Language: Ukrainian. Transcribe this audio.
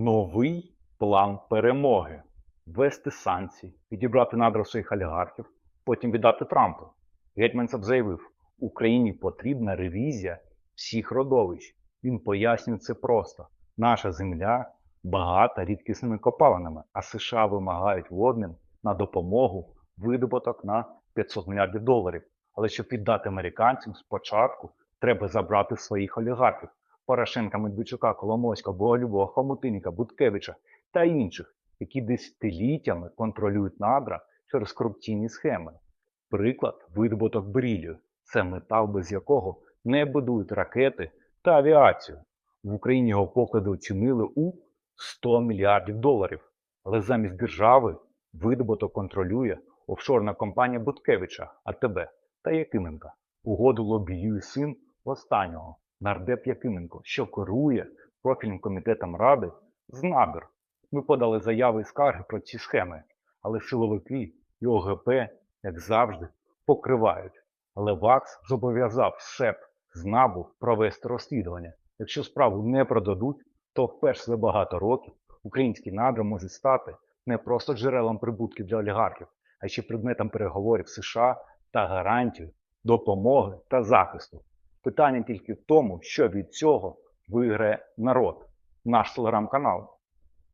Новий план перемоги. Ввести санкції, відібрати надра своїх олігархів, потім віддати Трампу. Гетьманцев заявив, Україні потрібна ревізія всіх родовищ. Він пояснює це просто. Наша земля багата рідкісними копалинами, а США вимагають водним на допомогу видобуток на 500 мільярдів доларів. Але щоб віддати американцям, спочатку треба забрати своїх олігархів Порошенка, Медведчука, Коломойського, Боголюбова, Хомутинніка, Буткевича та інших, які десятиліттями контролюють надра через корупційні схеми. Приклад видобуток берілію це метал, без якого не будують ракети та авіацію. В Україні його поклади оцінили у 100 мільярдів доларів. Але замість держави видобуток контролює офшорна компанія Буткевича, АТБ та Якименка. Угоду лобіює син останнього, нардеп Якименко, що керує профільним комітетом ради з набір. Ми подали заяви і скарги про ці схеми, але силовики і ОГП, як завжди, покривають. Але ВАКС зобов'язав СЕП з НАБУ провести розслідування. Якщо справу не продадуть, то вперше за багато років українські надра можуть стати не просто джерелом прибутків для олігархів, а ще предметом переговорів США та гарантією допомоги та захисту. Питання тільки в тому, що від цього виграє народ, наш телеграм-канал.